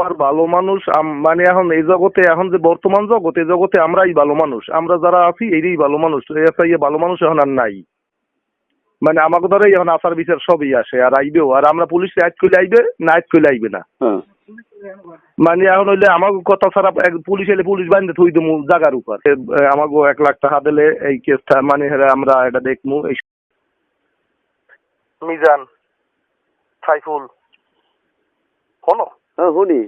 সবার ভালো মানুষ মানে এখন এই জগতে এখন যে বর্তমান জগতে এই জগতে আমরাই ভালো মানুষ। আমরা যারা আছি এইটাই ভালো মানুষ। এসআই ভালো মানুষ এখন আর নাই। মানে আমাকে ধরে এখন আচার বিচার সবই আসে আর আইবেও। আর আমরা পুলিশ আজ করলে আইবে না আজ করলে আইবে না। হ্যাঁ। মানে এখন হইলে আমার কথা ছাড়া এক- পুলিশ এলে পুলিশ বান্ধে থই দেবো জাগার উপর। আমাকে এক লাখ টাকা দিলে এই কেসটা মানে আমরা এটা দেখব এই মিজান সাইফুল শোনো হ্যাঁ শুনি।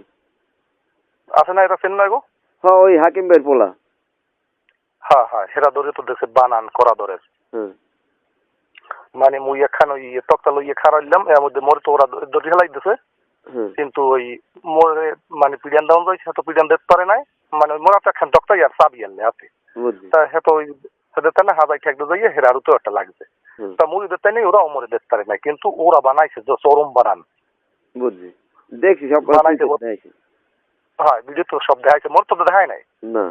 আছে না এটা চেন না গো? হ্যাঁ ওই হাকিম ভাইয়ের পোলা। হ্যাঁ হ্যাঁ হেরা ধরে তো দেখছে বানান করা হ্যাঁ। মানে মুই একখান ওই তক্তা লইয়ে খারাইলাম এর মধ্যে মোর তো ওরা হেলাই দিছে হ্যাঁ। কিন্তু ওই মোরে মানে পিডিয়ান যাইছে তো পিডিয়ান দেখতে পারে নাই। মানে মোর তক্তাই আর চাবি আনলে হাতে। তা হে তো ওই হাজাই ঠেকতে যাইয়ে হেরারও তো একটা লাগছে। হুম, তা মুই দেখতে নেই ওরা অমরে দেখতে পারে নাই কিন্তু ওরা বানাইছে যে চরম বানান। বুঝছি দেখছি সব বানাইতে বল- দেখছি। হ্যাঁ ভিডিও তো সব দেখাইছে মোর তো দেখায় নাই? না।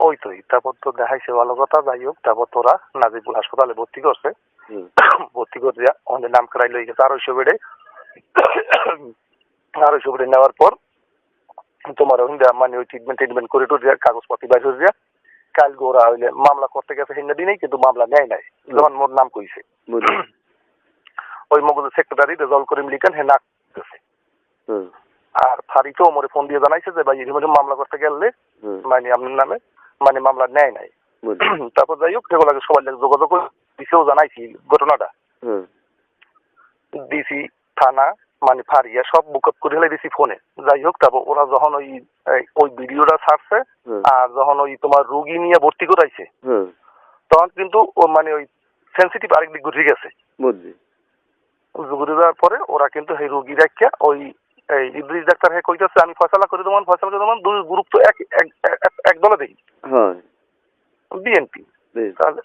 ওই তো তারপর তো দেখাইছে ভালো কথা যাই হোক তারপর তোরা নাজিবুল হাসপাতালে ভর্তি করছে। ভর্তি করে আমাদের নাম করাই লই গেছে আড়াইশো বেডে। আড়াইশো বেডে নেওয়ার পর তোমার মানে ওই ট্রিটমেন্ট ট্রিটমেন্ট করে টুরে কাগজপত্র বাইর হয়ে দিয়া কাল গোরা হইলে মামলা করতে গেছে হিন্দা দিনেই কিন্তু মামলা নেয় নাই। যখন মোর নাম কইছে। ওই মগজ সেক্রেটারি রেজল্ট করে লিখেন হে না আর ফারিকেও মোরে ফোন দিয়ে জানাইছে যে ভাই এরকম মামলা করতে গেলে মানে আপনার নামে মানে মামলা নেয় নাই। তারপর যাই হোক সেগুলো সবাই লাগে যোগাযোগ দিছেও জানাইছি ঘটনাটা। থানা মানে ফারিয়া সব বুক আপ করে দিছি ফোনে। যাই হোক তারপর ওরা যখন ওই ওই ভিডিওটা ছাড়ছে আর যখন ওই তোমার রুগী নিয়ে ভর্তি করাইছে তখন কিন্তু ও মানে ওই সেন্সিটিভ আরেক দিক ঘুরে গেছে। বুঝছি ঘুরে যাওয়ার পরে ওরা কিন্তু সেই রুগী রাখিয়া ওই এই ইদ্রিস ডাক্তার হে কইতাছে আমি ফয়সালা করে দেবো ফয়সালা করে দেবো দুই গ্রুপ তো এক এক- দলে দেখি হ্যাঁ। বিএনপি। তাহলে?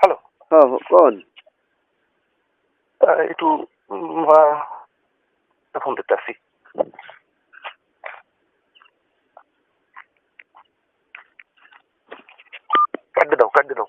হ্যালো? হ্যাঁ কোন? একটু ফোন দিতে আসি। কাটতে দাও কাটতে দাও।